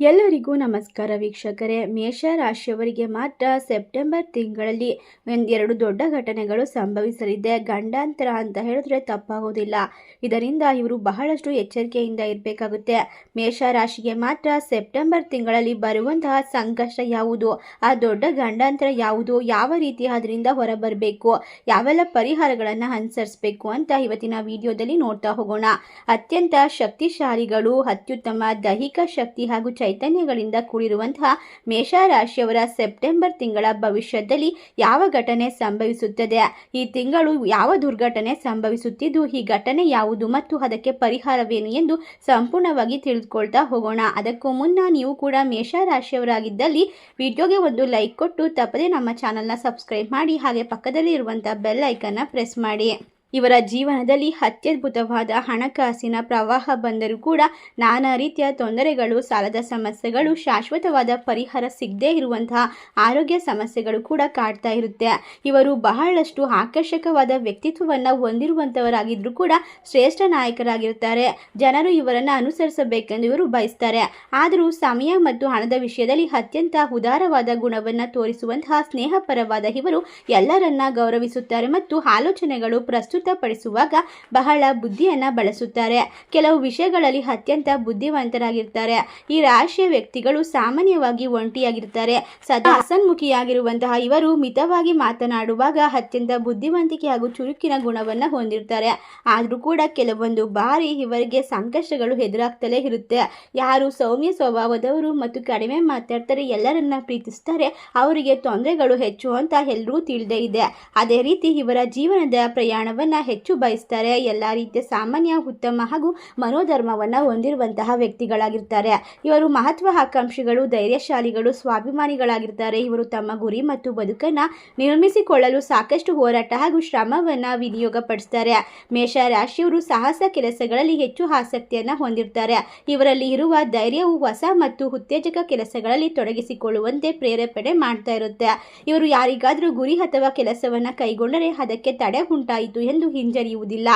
ಎಲ್ಲರಿಗೂ ನಮಸ್ಕಾರ ವೀಕ್ಷಕರೇ. ಮೇಷ ರಾಶಿಯವರಿಗೆ ಮಾತ್ರ ಸೆಪ್ಟೆಂಬರ್ ತಿಂಗಳಲ್ಲಿ ಒಂದ್ ಎರಡು ದೊಡ್ಡ ಘಟನೆಗಳು ಸಂಭವಿಸಲಿದೆ. ಗಂಡಾಂತರ ಅಂತ ಹೇಳಿದ್ರೆ ತಪ್ಪಾಗೋದಿಲ್ಲ. ಇದರಿಂದ ಇವರು ಬಹಳಷ್ಟು ಎಚ್ಚರಿಕೆಯಿಂದ ಇರಬೇಕಾಗುತ್ತೆ. ಮೇಷ ರಾಶಿಗೆ ಮಾತ್ರ ಸೆಪ್ಟೆಂಬರ್ ತಿಂಗಳಲ್ಲಿ ಬರುವಂತಹ ಸಂಕಷ್ಟ ಯಾವುದು? ಆ ದೊಡ್ಡ ಗಂಡಾಂತರ ಯಾವುದು? ಯಾವ ರೀತಿ ಅದರಿಂದ ಹೊರಬರಬೇಕು? ಯಾವೆಲ್ಲ ಪರಿಹಾರಗಳನ್ನು ಅನುಸರಿಸಬೇಕು ಅಂತ ಇವತ್ತಿನ ವಿಡಿಯೋದಲ್ಲಿ ನೋಡ್ತಾ ಹೋಗೋಣ. ಅತ್ಯಂತ ಶಕ್ತಿಶಾಲಿಗಳು, ಅತ್ಯುತ್ತಮ ದೈಹಿಕ ಶಕ್ತಿ ಹಾಗೂ ಚೈತನ್ಯಗಳಿಂದ ಕೂಡಿರುವಂತಹ ಮೇಷರಾಶಿಯವರ ಸೆಪ್ಟೆಂಬರ್ ತಿಂಗಳ ಭವಿಷ್ಯದಲ್ಲಿ ಯಾವ ಘಟನೆ ಸಂಭವಿಸುತ್ತದೆ? ಈ ತಿಂಗಳು ಯಾವ ದುರ್ಘಟನೆ ಸಂಭವಿಸುತ್ತಿದ್ದು, ಈ ಘಟನೆ ಯಾವುದು ಮತ್ತು ಅದಕ್ಕೆ ಪರಿಹಾರವೇನು ಎಂದು ಸಂಪೂರ್ಣವಾಗಿ ತಿಳಿದುಕೊಳ್ತಾ ಹೋಗೋಣ. ಅದಕ್ಕೂ ಮುನ್ನ ನೀವು ಕೂಡ ಮೇಷರಾಶಿಯವರಾಗಿದ್ದಲ್ಲಿ ವಿಡಿಯೋಗೆ ಒಂದು ಲೈಕ್ ಕೊಟ್ಟು, ತಪ್ಪದೆ ನಮ್ಮ ಚಾನಲ್ನ ಸಬ್ಸ್ಕ್ರೈಬ್ ಮಾಡಿ, ಹಾಗೆ ಪಕ್ಕದಲ್ಲಿ ಇರುವಂಥ ಬೆಲ್ ಐಕನ್ನ ಪ್ರೆಸ್ ಮಾಡಿ. ಇವರ ಜೀವನದಲ್ಲಿ ಅತ್ಯದ್ಭುತವಾದ ಹಣಕಾಸಿನ ಪ್ರವಾಹ ಬಂದರೂ ಕೂಡ ನಾನಾ ರೀತಿಯ ತೊಂದರೆಗಳು, ಸಾಲದ ಸಮಸ್ಯೆಗಳು, ಶಾಶ್ವತವಾದ ಪರಿಹಾರ ಸಿಗದೇ ಇರುವಂತಹ ಆರೋಗ್ಯ ಸಮಸ್ಯೆಗಳು ಕೂಡ ಕಾಡ್ತಾ ಇರುತ್ತೆ. ಇವರು ಬಹಳಷ್ಟು ಆಕರ್ಷಕವಾದ ವ್ಯಕ್ತಿತ್ವವನ್ನು ಹೊಂದಿರುವಂಥವರಾಗಿದ್ದರೂ ಕೂಡ ಶ್ರೇಷ್ಠ ನಾಯಕರಾಗಿರುತ್ತಾರೆ. ಜನರು ಇವರನ್ನು ಅನುಸರಿಸಬೇಕೆಂದು ಇವರು ಬಯಸ್ತಾರೆ. ಆದರೂ ಸಮಯ ಮತ್ತು ಹಣದ ವಿಷಯದಲ್ಲಿ ಅತ್ಯಂತ ಉದಾರವಾದ ಗುಣವನ್ನು ತೋರಿಸುವಂತಹ ಸ್ನೇಹಪರವಾದ ಇವರು ಎಲ್ಲರನ್ನ ಗೌರವಿಸುತ್ತಾರೆ ಮತ್ತು ಆಲೋಚನೆಗಳು ಪ್ರಸ್ತುತ ಪ್ರಸ್ತುತಪಡಿಸುವಾಗ ಬಹಳ ಬುದ್ಧಿಯನ್ನ ಬಳಸುತ್ತಾರೆ. ಕೆಲವು ವಿಷಯಗಳಲ್ಲಿ ಅತ್ಯಂತ ಬುದ್ಧಿವಂತರಾಗಿರ್ತಾರೆ. ಈ ರಾಶಿಯ ವ್ಯಕ್ತಿಗಳು ಸಾಮಾನ್ಯವಾಗಿ ಒಂಟಿಯಾಗಿರ್ತಾರೆ. ಸದಾ ಹಸನ್ಮುಖಿಯಾಗಿರುವಂತಹ ಇವರು ಮಿತವಾಗಿ ಮಾತನಾಡುವಾಗ ಅತ್ಯಂತ ಬುದ್ಧಿವಂತಿಕೆ ಹಾಗೂ ಚುರುಕಿನ ಗುಣವನ್ನು ಹೊಂದಿರ್ತಾರೆ. ಆದರೂ ಕೂಡ ಕೆಲವೊಂದು ಬಾರಿ ಇವರಿಗೆ ಸಂಕಷ್ಟಗಳು ಎದುರಾಗ್ತಲೇ ಇರುತ್ತೆ. ಯಾರು ಸೌಮ್ಯ ಸ್ವಭಾವದವರು ಮತ್ತು ಕಡಿಮೆ ಮಾತಾಡ್ತಾರೆ, ಎಲ್ಲರನ್ನ ಪ್ರೀತಿಸ್ತಾರೆ, ಅವರಿಗೆ ತೊಂದರೆಗಳು ಹೆಚ್ಚು ಅಂತ ಎಲ್ಲರೂ ತಿಳಿದೇ ಇದೆ. ಅದೇ ರೀತಿ ಇವರ ಜೀವನದ ಪ್ರಯಾಣವನ್ನು ಹೆಚ್ಚು ಬಯಸ್ತಾರೆ, ಎಲ್ಲ ರೀತಿಯ ಸಾಮಾನ್ಯ, ಉತ್ತಮ ಹಾಗೂ ಮನೋಧರ್ಮವನ್ನು ಹೊಂದಿರುವಂತಹ ವ್ಯಕ್ತಿಗಳಾಗಿರ್ತಾರೆ. ಇವರು ಮಹತ್ವ ಆಕಾಂಕ್ಷಿಗಳು ಧೈರ್ಯಶಾಲಿಗಳು, ಸ್ವಾಭಿಮಾನಿಗಳಾಗಿರ್ತಾರೆ. ಇವರು ತಮ್ಮ ಗುರಿ ಮತ್ತು ಬದುಕನ್ನು ನಿರ್ಮಿಸಿಕೊಳ್ಳಲು ಸಾಕಷ್ಟು ಹೋರಾಟ ಹಾಗೂ ಶ್ರಮವನ್ನು ವಿನಿಯೋಗಪಡಿಸ್ತಾರೆ. ಮೇಷ ರಾಶಿಯವರು ಸಾಹಸ ಕೆಲಸಗಳಲ್ಲಿ ಹೆಚ್ಚು ಆಸಕ್ತಿಯನ್ನು ಹೊಂದಿರ್ತಾರೆ. ಇವರಲ್ಲಿ ಇರುವ ಧೈರ್ಯವು ಹೊಸ ಮತ್ತು ಉತ್ತೇಜಕ ಕೆಲಸಗಳಲ್ಲಿ ತೊಡಗಿಸಿಕೊಳ್ಳುವಂತೆ ಪ್ರೇರೇಪಣೆ ಮಾಡ್ತಾ ಇರುತ್ತೆ. ಇವರು ಯಾರಿಗಾದರೂ ಗುರಿ ಅಥವಾ ಕೆಲಸವನ್ನು ಕೈಗೊಂಡರೆ ಅದಕ್ಕೆ ತಡೆ ಉಂಟಾಯಿತು ಹಿಂಜರಿಯುವುದಿಲ್ಲ.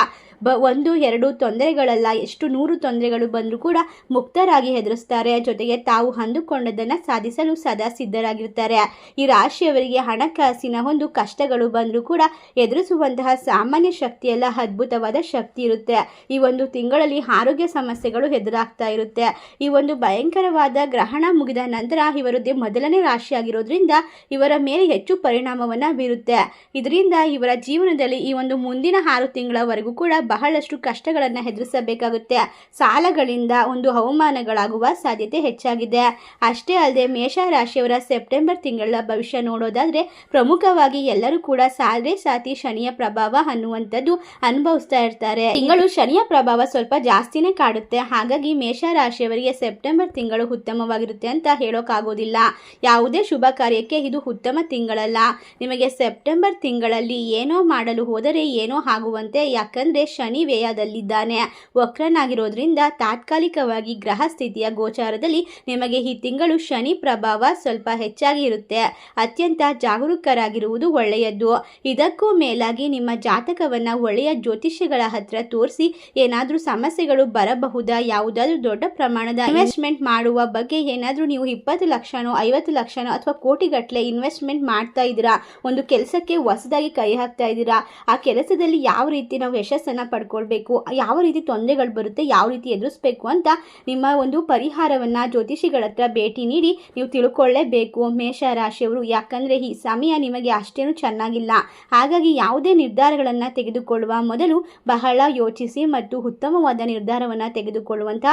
ಬ, ಒಂದು, ಎರಡು ತೊಂದರೆಗಳಲ್ಲ, ಎಷ್ಟು ನೂರು ತೊಂದರೆಗಳು ಬಂದರೂ ಕೂಡ ಮುಕ್ತರಾಗಿ ಎದುರಿಸ್ತಾರೆ ಜೊತೆಗೆ ತಾವು ಅಂದುಕೊಂಡದನ್ನು ಸಾಧಿಸಲು ಸದಾ ಸಿದ್ಧರಾಗಿರ್ತಾರೆ ಈ ರಾಶಿಯವರಿಗೆ ಹಣಕಾಸಿನ ಒಂದು ಕಷ್ಟಗಳು ಬಂದರೂ ಕೂಡ ಎದುರಿಸುವಂತಹ ಸಾಮಾನ್ಯ ಶಕ್ತಿಯೆಲ್ಲ, ಅದ್ಭುತವಾದ ಶಕ್ತಿ ಇರುತ್ತೆ. ಈ ಒಂದು ತಿಂಗಳಲ್ಲಿ ಆರೋಗ್ಯ ಸಮಸ್ಯೆಗಳು ಎದುರಾಗ್ತಾ ಇರುತ್ತೆ. ಈ ಒಂದು ಭಯಂಕರವಾದ ಗ್ರಹಣ ಮುಗಿದ ನಂತರ ಇವರದ್ದು ಮೊದಲನೇ ರಾಶಿಯಾಗಿರೋದ್ರಿಂದ ಇವರ ಮೇಲೆ ಹೆಚ್ಚು ಪರಿಣಾಮವನ್ನು ಬೀರುತ್ತೆ. ಇದರಿಂದ ಇವರ ಜೀವನದಲ್ಲಿ ಈ ಒಂದು ಮುಂದಿನ ಆರು ತಿಂಗಳವರೆಗೂ ಕೂಡ ಬಹಳಷ್ಟು ಕಷ್ಟಗಳನ್ನು ಎದುರಿಸಬೇಕಾಗುತ್ತೆ ಸಾಲಗಳಿಂದ ಒಂದು ಹವಾಮಾನಗಳಾಗುವ ಸಾಧ್ಯತೆ ಹೆಚ್ಚಾಗಿದೆ. ಅಷ್ಟೇ ಅಲ್ಲದೆ ಮೇಷ ರಾಶಿಯವರ ಸೆಪ್ಟೆಂಬರ್ ತಿಂಗಳ ಭವಿಷ್ಯ ನೋಡೋದಾದ್ರೆ ಪ್ರಮುಖವಾಗಿ ಎಲ್ಲರೂ ಕೂಡ ಸಾಲೇ ಸಾತಿ ಶನಿಯ ಪ್ರಭಾವ ಅನ್ನುವಂಥದ್ದು ಅನುಭವಿಸ್ತಾ ಇರ್ತಾರೆ. ತಿಂಗಳು ಶನಿಯ ಪ್ರಭಾವ ಸ್ವಲ್ಪ ಜಾಸ್ತಿನೇ ಕಾಡುತ್ತೆ. ಹಾಗಾಗಿ ಮೇಷ ರಾಶಿಯವರಿಗೆ ಸೆಪ್ಟೆಂಬರ್ ತಿಂಗಳು ಉತ್ತಮವಾಗಿರುತ್ತೆ ಅಂತ ಹೇಳೋಕ್ಕಾಗೋದಿಲ್ಲ ಯಾವುದೇ ಶುಭ ಕಾರ್ಯಕ್ಕೆ ಇದು ಉತ್ತಮ ತಿಂಗಳಲ್ಲ. ನಿಮಗೆ ಸೆಪ್ಟೆಂಬರ್ ತಿಂಗಳಲ್ಲಿ ಏನೋ ಮಾಡಲು ಹೋದರೆ ಏನೋ ಆಗುವಂತೆ, ಯಾಕಂದ್ರೆ ಶನಿ ವ್ಯಯದಲ್ಲಿದ್ದಾನೆ. ವಕ್ರನಾಗಿರೋದ್ರಿಂದ ತಾತ್ಕಾಲಿಕವಾಗಿ ಗ್ರಹ ಸ್ಥಿತಿಯ ಗೋಚಾರದಲ್ಲಿ ನಿಮಗೆ ಈ ತಿಂಗಳು ಶನಿ ಪ್ರಭಾವ ಸ್ವಲ್ಪ ಹೆಚ್ಚಾಗಿ ಇರುತ್ತೆ ಅತ್ಯಂತ ಜಾಗರೂಕರಾಗಿರುವುದು ಒಳ್ಳೆಯದು. ಇದಕ್ಕೂ ಮೇಲಾಗಿ ನಿಮ್ಮ ಜಾತಕವನ್ನ ಒಳ್ಳೆಯ ಜ್ಯೋತಿಷ್ಯಗಳ ಹತ್ರ ತೋರಿಸಿ ಏನಾದರೂ ಸಮಸ್ಯೆಗಳು ಬರಬಹುದಾ? ಯಾವುದಾದ್ರೂ ದೊಡ್ಡ ಪ್ರಮಾಣದ ಇನ್ವೆಸ್ಟ್ಮೆಂಟ್ ಮಾಡುವ ಬಗ್ಗೆ ಏನಾದರೂ ನೀವು ಇಪ್ಪತ್ತು ಲಕ್ಷನೋ, ಐವತ್ತು ಲಕ್ಷನೋ ಅಥವಾ ಕೋಟಿಗಟ್ಟಲೆ ಇನ್ವೆಸ್ಟ್ಮೆಂಟ್ ಮಾಡ್ತಾ ಇದ್ದೀರಾ? ಒಂದು ಕೆಲಸಕ್ಕೆ ಹೊಸದಾಗಿ ಕೈ ಹಾಕ್ತಾ ಇದ್ದೀರಾ? ಆ ಕೆಲಸದಲ್ಲಿ ಯಾವ ರೀತಿ ನಾವು ಯಶಸ್ಸನ್ನು ಪಡ್ಕೊಳ್ಬೇಕು, ಯಾವ ರೀತಿ ತೊಂದರೆಗಳು ಬರುತ್ತೆ, ಯಾವ ರೀತಿ ಎದುರಿಸ್ಬೇಕು ಅಂತ ನಿಮ್ಮ ಒಂದು ಪರಿಹಾರವನ್ನು ಜ್ಯೋತಿಷಿಗಳ ಹತ್ರ ಭೇಟಿ ನೀಡಿ ನೀವು ತಿಳ್ಕೊಳ್ಳೇಬೇಕು. ಮೇಷ ರಾಶಿಯವರು ಯಾಕಂದರೆ ಈ ಸಮಯ ನಿಮಗೆ ಅಷ್ಟೇನು ಚೆನ್ನಾಗಿಲ್ಲ. ಹಾಗಾಗಿ ಯಾವುದೇ ನಿರ್ಧಾರಗಳನ್ನು ತೆಗೆದುಕೊಳ್ಳುವ ಮೊದಲು ಬಹಳ ಯೋಚಿಸಿ ಮತ್ತು ಉತ್ತಮವಾದ ನಿರ್ಧಾರವನ್ನು ತೆಗೆದುಕೊಳ್ಳುವಂಥ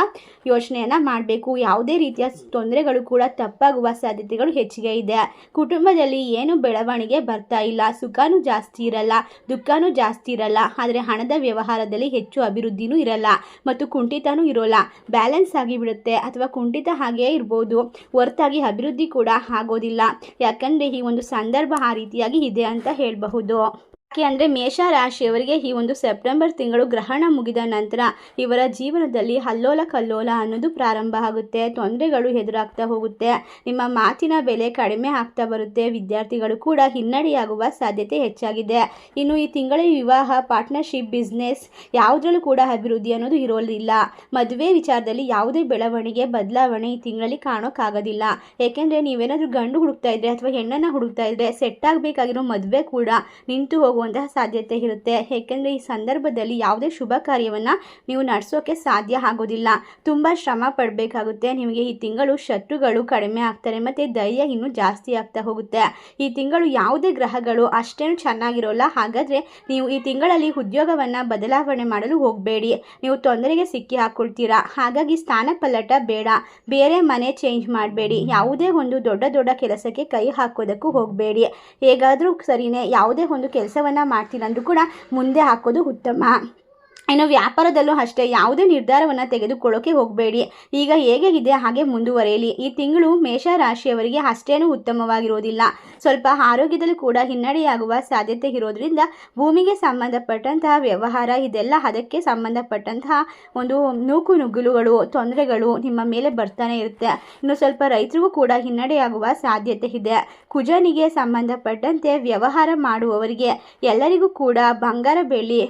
ಯೋಚನೆಯನ್ನು ಮಾಡಬೇಕು. ಯಾವುದೇ ರೀತಿಯ ತೊಂದರೆಗಳು ಕೂಡ ತಪ್ಪಾಗುವ ಸಾಧ್ಯತೆಗಳು ಹೆಚ್ಚಿಗೆ ಇದೆ. ಕುಟುಂಬದಲ್ಲಿ ಏನು ಬೆಳವಣಿಗೆ ಬರ್ತಾ ಇಲ್ಲ, ಸುಖನೂ ಜಾಸ್ತಿ ಇರಲ್ಲ, ದುಃಖನೂ ಜಾಸ್ತಿ ಇರಲ್ಲ, ಆದರೆ ಹಣದ ವ್ಯವಹಾರದಲ್ಲಿ ಹೆಚ್ಚು ಅಭಿವೃದ್ಧಿನೂ ಇರಲ್ಲ ಮತ್ತು ಕುಂಠಿತನೂ ಇರೋಲ್ಲ. ಬ್ಯಾಲೆನ್ಸ್ ಆಗಿಬಿಡುತ್ತೆ ಅಥವಾ ಕುಂಠಿತ ಹಾಗೆಯೇ ಇರ್ಬೋದು. ಹೊರತಾಗಿ ಅಭಿವೃದ್ಧಿ ಕೂಡ ಆಗೋದಿಲ್ಲ. ಯಾಕಂದರೆ ಈ ಒಂದು ಸಂದರ್ಭ ಆ ರೀತಿಯಾಗಿ ಇದೆ ಅಂತ ಹೇಳಬಹುದು. ಯಾಕೆ ಅಂದರೆ ಮೇಷ ರಾಶಿಯವರಿಗೆ ಈ ಒಂದು ಸೆಪ್ಟೆಂಬರ್ ತಿಂಗಳು ಗ್ರಹಣ ಮುಗಿದ ನಂತರ ಇವರ ಜೀವನದಲ್ಲಿ ಹಲ್ಲೋಲ ಕಲ್ಲೋಲ ಅನ್ನೋದು ಪ್ರಾರಂಭ ಆಗುತ್ತೆ, ತೊಂದರೆಗಳು ಎದುರಾಗ್ತಾ ಹೋಗುತ್ತೆ, ನಿಮ್ಮ ಮಾತಿನ ಬೆಲೆ ಕಡಿಮೆ ಆಗ್ತಾ ಬರುತ್ತೆ, ವಿದ್ಯಾರ್ಥಿಗಳು ಕೂಡ ಹಿನ್ನಡೆಯಾಗುವ ಸಾಧ್ಯತೆ ಹೆಚ್ಚಾಗಿದೆ. ಇನ್ನು ಈ ತಿಂಗಳ ವಿವಾಹ ಪಾರ್ಟ್ನರ್ಶಿಪ್ ಬಿಸ್ನೆಸ್ ಯಾವುದರಲ್ಲೂ ಕೂಡ ಅಭಿವೃದ್ಧಿ ಅನ್ನೋದು ಇರೋದಿಲ್ಲ. ಮದುವೆ ವಿಚಾರದಲ್ಲಿ ಯಾವುದೇ ಬೆಳವಣಿಗೆ, ಬದಲಾವಣೆ ಈ ತಿಂಗಳಲ್ಲಿ ಕಾಣೋಕ್ಕಾಗೋದಿಲ್ಲ. ಏಕೆಂದರೆ ನೀವೇನಾದರೂ ಗಂಡು ಹುಡುಕ್ತಾ ಇದ್ರೆ ಅಥವಾ ಹೆಣ್ಣನ್ನು ಹುಡುಕ್ತಾ ಇದ್ರೆ ಸೆಟ್ ಆಗಬೇಕಾಗಿರೋ ಮದುವೆ ಕೂಡ ನಿಂತು ಹೋಗುವಂತಹ ಸಾಧ್ಯತೆ ಇರುತ್ತೆ. ಏಕೆಂದರೆ ಈ ಸಂದರ್ಭದಲ್ಲಿ ಯಾವುದೇ ಶುಭ ಕಾರ್ಯವನ್ನು ನೀವು ನಡೆಸೋಕೆ ಸಾಧ್ಯ ಆಗೋದಿಲ್ಲ. ತುಂಬ ಶ್ರಮ ಪಡಬೇಕಾಗುತ್ತೆ. ನಿಮಗೆ ಈ ತಿಂಗಳು ಶತ್ರುಗಳು ಕಡಿಮೆ ಆಗ್ತಾರೆ ಮತ್ತು ಧೈರ್ಯ ಇನ್ನೂ ಜಾಸ್ತಿ ಆಗ್ತಾ ಹೋಗುತ್ತೆ. ಈ ತಿಂಗಳು ಯಾವುದೇ ಗ್ರಹಗಳು ಅಷ್ಟೇನು ಚೆನ್ನಾಗಿರೋಲ್ಲ. ಹಾಗಾದರೆ ನೀವು ಈ ತಿಂಗಳಲ್ಲಿ ಉದ್ಯೋಗವನ್ನು ಬದಲಾವಣೆ ಮಾಡಲು ಹೋಗಬೇಡಿ. ನೀವು ತೊಂದರೆಗೆ ಸಿಕ್ಕಿ ಹಾಕ್ಕೊಳ್ತೀರಾ ಹಾಗಾಗಿ ಸ್ಥಾನ ಪಲ್ಲಟ ಬೇಡ. ಬೇರೆ ಮನೆ ಚೇಂಜ್ ಮಾಡಬೇಡಿ. ಯಾವುದೇ ಒಂದು ದೊಡ್ಡ ದೊಡ್ಡ ಕೆಲಸಕ್ಕೆ ಕೈ ಹಾಕೋದಕ್ಕೂ ಹೋಗಬೇಡಿ. ಹೇಗಾದರೂ ಸರಿನೇ ಯಾವುದೇ ಒಂದು ಕೆಲಸವನ್ನು ಮಾಡ್ತೀರಂದ್ರೂ ಕೂಡ ಮುಂದೆ ಹಾಕೋದು ಉತ್ತಮ. ಇನ್ನು ವ್ಯಾಪಾರದಲ್ಲೂ ಅಷ್ಟೇ ಯಾವುದೇ ನಿರ್ಧಾರವನ್ನು ತೆಗೆದುಕೊಳ್ಳೋಕೆ ಹೋಗಬೇಡಿ. ಈಗ ಹೇಗೆ ಇದೆ, ಹಾಗೆ ಮುಂದುವರೆಯಲಿ. ಈ ತಿಂಗಳು ಮೇಷ ರಾಶಿಯವರಿಗೆ ಅಷ್ಟೇನೂ ಉತ್ತಮವಾಗಿರೋದಿಲ್ಲ. ಸ್ವಲ್ಪ ಆರೋಗ್ಯದಲ್ಲೂ ಕೂಡ ಹಿನ್ನಡೆಯಾಗುವ ಸಾಧ್ಯತೆ ಇರೋದ್ರಿಂದ ಭೂಮಿಗೆ ಸಂಬಂಧಪಟ್ಟಂತಹ ವ್ಯವಹಾರ, ಇದೆಲ್ಲ ಅದಕ್ಕೆ ಸಂಬಂಧಪಟ್ಟಂತಹ ಒಂದು ನೂಕು ನುಗ್ಗುಲುಗಳು, ತೊಂದರೆಗಳು ನಿಮ್ಮ ಮೇಲೆ ಬರ್ತಾನೆ ಇರುತ್ತೆ. ಇನ್ನು ಸ್ವಲ್ಪ ರೈತರಿಗೂ ಕೂಡ ಹಿನ್ನಡೆಯಾಗುವ ಸಾಧ್ಯತೆ ಇದೆ. ಕುಜನಿಗೆ ಸಂಬಂಧಪಟ್ಟಂತೆ ವ್ಯವಹಾರ ಮಾಡುವವರಿಗೆ ಎಲ್ಲರಿಗೂ ಕೂಡ ಬಂಗಾರ ಬೆಳ್ಳಿ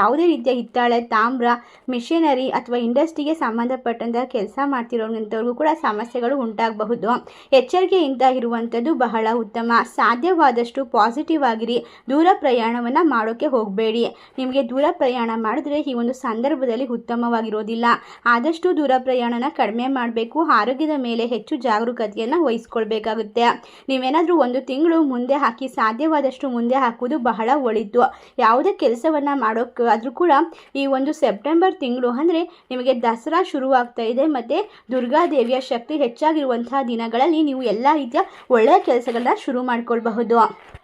ಯಾವುದೇ ರೀತಿಯ ಹಿತ್ತಾಳೆ ತಾಮ್ರ, ಮಿಷಿನರಿ ಅಥವಾ ಇಂಡಸ್ಟ್ರಿಗೆ ಸಂಬಂಧಪಟ್ಟಂತಹ ಕೆಲಸ ಮಾಡ್ತಿರೋಂಥವ್ರಿಗೂ ಕೂಡ ಸಮಸ್ಯೆಗಳು ಉಂಟಾಗಬಹುದು. ಎಚ್ಚರಿಕೆಯಿಂದ ಇರುವಂಥದ್ದು ಬಹಳ ಉತ್ತಮ. ಸಾಧ್ಯವಾದಷ್ಟು ಪಾಸಿಟಿವ್ ಆಗಿರಿ. ದೂರ ಪ್ರಯಾಣವನ್ನು ಮಾಡೋಕ್ಕೆ ಹೋಗಬೇಡಿ. ನಿಮಗೆ ದೂರ ಪ್ರಯಾಣ ಮಾಡಿದ್ರೆ ಈ ಒಂದು ಸಂದರ್ಭದಲ್ಲಿ ಉತ್ತಮವಾಗಿರೋದಿಲ್ಲ. ಆದಷ್ಟು ದೂರ ಪ್ರಯಾಣನ ಕಡಿಮೆ ಮಾಡಬೇಕು. ಆರೋಗ್ಯದ ಮೇಲೆ ಹೆಚ್ಚು ಜಾಗರೂಕತೆಯನ್ನು ವಹಿಸ್ಕೊಳ್ಬೇಕಾಗುತ್ತೆ. ನೀವೇನಾದರೂ ಒಂದು ತಿಂಗಳು ಮುಂದೆ ಹಾಕಿ, ಸಾಧ್ಯವಾದಷ್ಟು ಮುಂದೆ ಹಾಕುವುದು ಬಹಳ ಒಳಿತು. ಯಾವುದೇ ಕೆಲಸವನ್ನು ಮಾಡೋಕ್ಕೆ ಆದರೂ ಕೂಡ ಈ ಒಂದು ಸೆಪ್ಟೆಂಬರ್ ತಿಂಗಳು ಅಂದರೆ ನಿಮಗೆ ದಸರಾ ಶುರುವಾಗ್ತಾ ಇದೆ ಮತ್ತು ದುರ್ಗಾದೇವಿಯ ಶಕ್ತಿ ಹೆಚ್ಚಾಗಿರುವಂತಹ ದಿನಗಳಲ್ಲಿ ನೀವು ಎಲ್ಲ ರೀತಿಯ ಒಳ್ಳೆಯ ಕೆಲಸಗಳನ್ನ ಶುರು ಮಾಡ್ಕೊಳ್ಬಹುದು.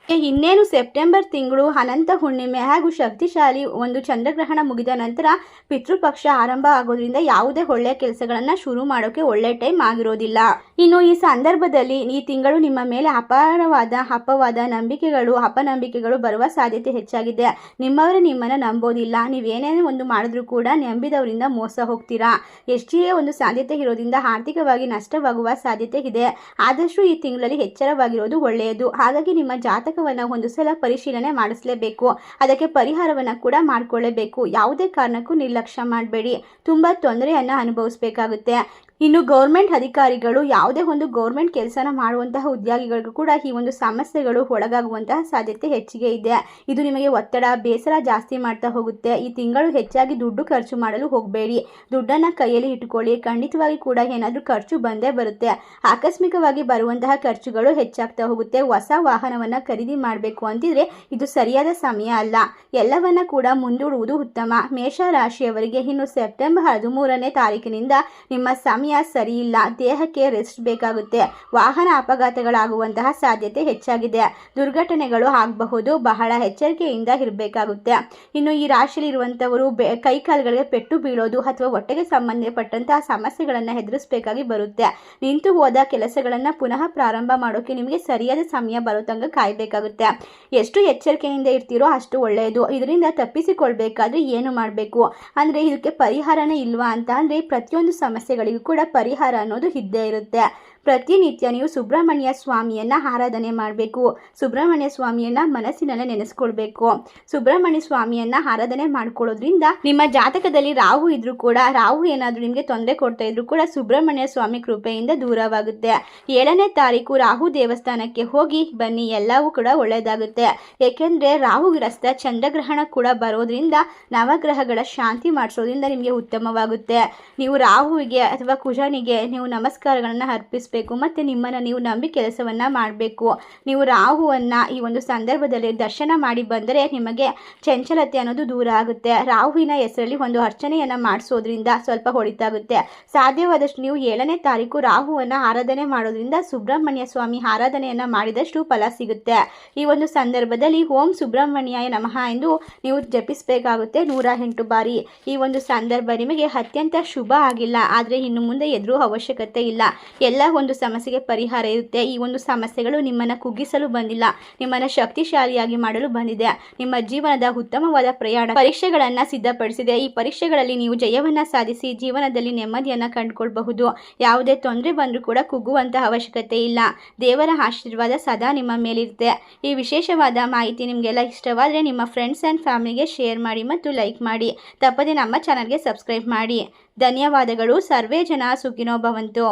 ಇನ್ನೇನು ಸೆಪ್ಟೆಂಬರ್ ತಿಂಗಳು ಅನಂತ ಹುಣ್ಣಿಮೆ ಹಾಗೂ ಶಕ್ತಿಶಾಲಿ ಒಂದು ಚಂದ್ರಗ್ರಹಣ ಮುಗಿದ ನಂತರ ಪಿತೃಪಕ್ಷ ಆರಂಭ ಆಗೋದ್ರಿಂದ ಯಾವುದೇ ಒಳ್ಳೆಯ ಕೆಲಸಗಳನ್ನು ಶುರು ಮಾಡೋಕ್ಕೆ ಒಳ್ಳೆ ಟೈಮ್ ಆಗಿರೋದಿಲ್ಲ. ಇನ್ನು ಈ ಸಂದರ್ಭದಲ್ಲಿ ಈ ತಿಂಗಳು ನಿಮ್ಮ ಮೇಲೆ ಅಪಾರವಾದ ಅಪವಾದ ನಂಬಿಕೆಗಳು, ಅಪನಂಬಿಕೆಗಳು ಬರುವ ಸಾಧ್ಯತೆ ಹೆಚ್ಚಾಗಿದೆ. ನಿಮ್ಮವರೇ ನಿಮ್ಮನ್ನು ನಂಬೋದಿಲ್ಲ. ನೀವೇನೇನೇ ಒಂದು ಮಾಡಿದ್ರೂ ಕೂಡ ನಂಬಿದವರಿಂದ ಮೋಸ ಹೋಗ್ತೀರಾ? ಎಷ್ಟೇ ಒಂದು ಸಾಧ್ಯತೆ ಇರೋದ್ರಿಂದ ಆರ್ಥಿಕವಾಗಿ ನಷ್ಟವಾಗುವ ಸಾಧ್ಯತೆ ಇದೆ. ಆದಷ್ಟು ಈ ತಿಂಗಳಲ್ಲಿ ಎಚ್ಚರವಾಗಿರೋದು ಒಳ್ಳೆಯದು. ಹಾಗಾಗಿ ನಿಮ್ಮ ಜಾತಕವನ್ನು ಒಂದು ಸಲ ಪರಿಶೀಲನೆ ಮಾಡಿಸಲೇಬೇಕು. ಅದಕ್ಕೆ ಪರಿಹಾರವನ್ನು ಕೂಡ ಮಾಡ್ಕೊಳ್ಳೇಬೇಕು. ಯಾವುದೇ ಕಾರಣಕ್ಕೂ ನಿರ್ಲಕ್ಷ್ಯ ಮಾಡಬೇಡಿ. ತುಂಬ ತೊಂದರೆಯನ್ನು ಅನುಭವಿಸಬೇಕಾಗುತ್ತೆ. ಇನ್ನು ಗೌರ್ಮೆಂಟ್ ಅಧಿಕಾರಿಗಳು ಯಾವುದೇ ಒಂದು ಗೌರ್ಮೆಂಟ್ ಕೆಲಸನ ಮಾಡುವಂತಹ ಉದ್ಯೋಗಿಗಳಿಗೂ ಕೂಡ ಈ ಒಂದು ಸಮಸ್ಯೆಗಳು ಒಳಗಾಗುವಂತಹ ಸಾಧ್ಯತೆ ಹೆಚ್ಚಿಗೆ ಇದೆ. ಇದು ನಿಮಗೆ ಒತ್ತಡ, ಬೇಸರ ಜಾಸ್ತಿ ಮಾಡ್ತಾ ಹೋಗುತ್ತೆ. ಈ ತಿಂಗಳು ಹೆಚ್ಚಾಗಿ ದುಡ್ಡು ಖರ್ಚು ಮಾಡಲು ಹೋಗಬೇಡಿ. ದುಡ್ಡನ್ನು ಕೈಯಲ್ಲಿ ಇಟ್ಕೊಳ್ಳಿ ಖಂಡಿತವಾಗಿ ಕೂಡ ಏನಾದರೂ ಖರ್ಚು ಬಂದೇ ಬರುತ್ತೆ. ಆಕಸ್ಮಿಕವಾಗಿ ಬರುವಂತಹ ಖರ್ಚುಗಳು ಹೆಚ್ಚಾಗ್ತಾ ಹೋಗುತ್ತೆ. ಹೊಸ ವಾಹನವನ್ನು ಖರೀದಿ ಮಾಡಬೇಕು ಅಂತಿದ್ರೆ ಇದು ಸರಿಯಾದ ಸಮಯ ಅಲ್ಲ. ಎಲ್ಲವನ್ನ ಕೂಡ ಮುಂದೂಡುವುದು ಉತ್ತಮ. ಮೇಷ ರಾಶಿಯವರಿಗೆ ಇನ್ನು ಸೆಪ್ಟೆಂಬರ್ ಹದಿಮೂರನೇ ತಾರೀಕಿನಿಂದ ನಿಮ್ಮ ಸಮಯ ಸರಿ ಇಲ್ಲ ದೇಹಕ್ಕೆ ರೆಸ್ಟ್ ಬೇಕಾಗುತ್ತೆ. ವಾಹನ ಅಪಘಾತಗಳಾಗುವಂತಹ ಸಾಧ್ಯತೆ ಹೆಚ್ಚಾಗಿದೆ. ದುರ್ಘಟನೆಗಳು ಆಗಬಹುದು. ಬಹಳ ಎಚ್ಚರಿಕೆಯಿಂದ ಇರಬೇಕಾಗುತ್ತೆ. ಇನ್ನು ಈ ರಾಶಿಯಲ್ಲಿರುವಂಥವರು ಬೆ, ಕೈಕಾಲುಗಳಿಗೆ ಪೆಟ್ಟು ಬೀಳೋದು ಅಥವಾ ಹೊಟ್ಟೆಗೆ ಸಂಬಂಧಪಟ್ಟಂತಹ ಸಮಸ್ಯೆಗಳನ್ನು ಎದುರಿಸಬೇಕಾಗಿ ಬರುತ್ತೆ. ನಿಂತು ಹೋದ ಕೆಲಸಗಳನ್ನು ಪುನಃ ಪ್ರಾರಂಭ ಮಾಡೋಕ್ಕೆ ನಿಮಗೆ ಸರಿಯಾದ ಸಮಯ ಬರೋ ಕಾಯಬೇಕಾಗುತ್ತೆ. ಎಷ್ಟು ಎಚ್ಚರಿಕೆಯಿಂದ ಇರ್ತೀರೋ ಅಷ್ಟು ಒಳ್ಳೆಯದು. ಇದರಿಂದ ತಪ್ಪಿಸಿಕೊಳ್ಬೇಕಾದ್ರೆ ಏನು ಮಾಡಬೇಕು? ಅಂದರೆ ಇದಕ್ಕೆ ಪರಿಹಾರನೇ ಇಲ್ವಾ ಅಂತ ಅಂದರೆ ಪ್ರತಿಯೊಂದು ಸಮಸ್ಯೆಗಳಿಗೂ ಕೂಡ ಪರಿಹಾರ ಅನ್ನೋದು ಇದ್ದೇ ಇರುತ್ತೆ. ಪ್ರತಿನಿತ್ಯ ನೀವು ಸುಬ್ರಹ್ಮಣ್ಯ ಸ್ವಾಮಿಯನ್ನ ಆರಾಧನೆ ಮಾಡಬೇಕು. ಸುಬ್ರಹ್ಮಣ್ಯ ಸ್ವಾಮಿಯನ್ನ ಮನಸ್ಸಿನಲ್ಲೇ ನೆನೆಸ್ಕೊಳ್ಬೇಕು. ಸುಬ್ರಹ್ಮಣ್ಯ ಸ್ವಾಮಿಯನ್ನ ಆರಾಧನೆ ಮಾಡ್ಕೊಳ್ಳೋದ್ರಿಂದ ನಿಮ್ಮ ಜಾತಕದಲ್ಲಿ ರಾಹು ಇದ್ರೂ ಕೂಡ, ರಾಹು ಏನಾದರೂ ನಿಮಗೆ ತೊಂದರೆ ಕೊಡ್ತಾ ಇದ್ರು ಕೂಡ ಸುಬ್ರಹ್ಮಣ್ಯ ಸ್ವಾಮಿ ಕೃಪೆಯಿಂದ ದೂರವಾಗುತ್ತೆ. ಏಳನೇ ತಾರೀಕು ರಾಹು ದೇವಸ್ಥಾನಕ್ಕೆ ಹೋಗಿ ಬನ್ನಿ, ಎಲ್ಲವೂ ಕೂಡ ಒಳ್ಳೆಯದಾಗುತ್ತೆ. ಏಕೆಂದರೆ ರಾಹುಗ್ರಸ್ತ ಚಂದ್ರಗ್ರಹಣ ಕೂಡ ಬರೋದ್ರಿಂದ ನವಗ್ರಹಗಳ ಶಾಂತಿ ಮಾಡಿಸೋದ್ರಿಂದ ನಿಮಗೆ ಉತ್ತಮವಾಗುತ್ತೆ. ನೀವು ರಾಹುವಿಗೆ ಅಥವಾ ಕುಜನಿಗೆ ನೀವು ನಮಸ್ಕಾರಗಳನ್ನು ಅರ್ಪಿಸಬೇಕು ಮತ್ತು ನಿಮ್ಮನ್ನು ನೀವು ನಂಬಿ ಕೆಲಸವನ್ನು ಮಾಡಬೇಕು. ನೀವು ರಾಹುವನ್ನು ಈ ಒಂದು ಸಂದರ್ಭದಲ್ಲಿ ದರ್ಶನ ಮಾಡಿ ಬಂದರೆ ನಿಮಗೆ ಚಂಚಲತೆ ಅನ್ನೋದು ದೂರ ಆಗುತ್ತೆ. ರಾಹುವಿನ ಹೆಸರಲ್ಲಿ ಒಂದು ಅರ್ಚನೆಯನ್ನು ಮಾಡಿಸೋದ್ರಿಂದ ಸ್ವಲ್ಪ ಹೊಡಿತಾಗುತ್ತೆ ಸಾಧ್ಯವಾದಷ್ಟು ನೀವು ಏಳನೇ ತಾರೀಕು ರಾಹುವನ್ನು ಆರಾಧನೆ ಮಾಡೋದ್ರಿಂದ ಸುಬ್ರಹ್ಮಣ್ಯ ಸ್ವಾಮಿ ಆರಾಧನೆಯನ್ನು ಮಾಡಿದಷ್ಟು ಫಲ ಸಿಗುತ್ತೆ. ಈ ಒಂದು ಸಂದರ್ಭದಲ್ಲಿ ಓಂ ಸುಬ್ರಹ್ಮಣ್ಯಾಯ ನಮಃ ಎಂದು ನೀವು ಜಪಿಸಬೇಕಾಗುತ್ತೆ ನೂರ ಎಂಟು ಬಾರಿ. ಈ ಒಂದು ಸಂದರ್ಭ ನಿಮಗೆ ಅತ್ಯಂತ ಶುಭ ಆಗಿಲ್ಲ. ಆದರೆ ಇನ್ನು ಮುಂದೆ ಎದುರು ಅವಶ್ಯಕತೆ ಇಲ್ಲ. ಎಲ್ಲ ಒಂದು ಸಮಸ್ಯೆಗೆ ಪರಿಹಾರ ಇರುತ್ತೆ. ಈ ಒಂದು ಸಮಸ್ಯೆಗಳು ನಿಮ್ಮನ್ನು ಕುಗ್ಗಿಸಲು ಬಂದಿಲ್ಲ. ನಿಮ್ಮನ್ನು ಶಕ್ತಿಶಾಲಿಯಾಗಿ ಮಾಡಲು ಬಂದಿದೆ. ನಿಮ್ಮ ಜೀವನದ ಉತ್ತಮವಾದ ಪ್ರಯಾಣ ಪರೀಕ್ಷೆಗಳನ್ನು ಸಿದ್ಧಪಡಿಸಿದೆ. ಈ ಪರೀಕ್ಷೆಗಳಲ್ಲಿ ನೀವು ಜಯವನ್ನು ಸಾಧಿಸಿ ಜೀವನದಲ್ಲಿ ನೆಮ್ಮದಿಯನ್ನು ಕಂಡುಕೊಳ್ಬಹುದು. ಯಾವುದೇ ತೊಂದರೆ ಬಂದರೂ ಕೂಡ ಕುಗ್ಗುವಂತಹ ಅವಶ್ಯಕತೆ ಇಲ್ಲ. ದೇವರ ಆಶೀರ್ವಾದ ಸದಾ ನಿಮ್ಮ ಮೇಲಿರುತ್ತೆ. ಈ ವಿಶೇಷವಾದ ಮಾಹಿತಿ ನಿಮಗೆಲ್ಲ ಇಷ್ಟವಾದರೆ ನಿಮ್ಮ ಫ್ರೆಂಡ್ಸ್ ಆ್ಯಂಡ್ ಫ್ಯಾಮಿಲಿಗೆ ಶೇರ್ ಮಾಡಿ ಮತ್ತು ಲೈಕ್ ಮಾಡಿ. ತಪ್ಪದೆ ನಮ್ಮ ಚಾನಲ್ಗೆ ಸಬ್ಸ್ಕ್ರೈಬ್ ಮಾಡಿ. ಧನ್ಯವಾದಗಳು. ಸರ್ವೇ ಜನ ಸುಖಿನೋ ಭವಂತು.